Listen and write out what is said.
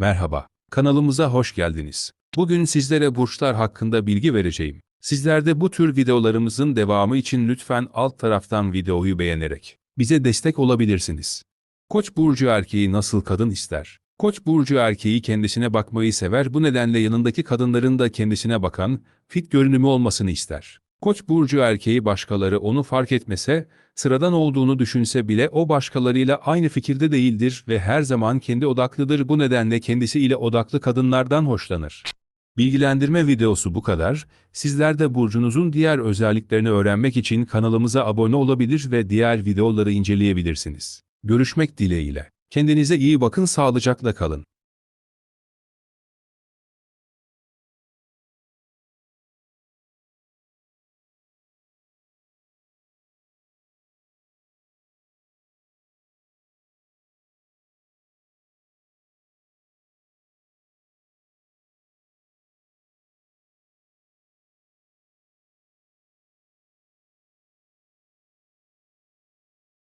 Merhaba, kanalımıza hoş geldiniz. Bugün sizlere burçlar hakkında bilgi vereceğim. Sizler de bu tür videolarımızın devamı için lütfen alt taraftan videoyu beğenerek bize destek olabilirsiniz. Koç burcu erkeği nasıl kadın ister? Koç burcu erkeği kendisine bakmayı sever bu nedenle yanındaki kadınların da kendisine bakan, fit görünümü olmasını ister. Koç burcu erkeği başkaları onu fark etmese, sıradan olduğunu düşünse bile o başkalarıyla aynı fikirde değildir ve her zaman kendi odaklıdır bu nedenle kendisi ile odaklı kadınlardan hoşlanır. Bilgilendirme videosu bu kadar. Sizler de burcunuzun diğer özelliklerini öğrenmek için kanalımıza abone olabilir ve diğer videoları inceleyebilirsiniz. Görüşmek dileğiyle. Kendinize iyi bakın sağlıcakla kalın.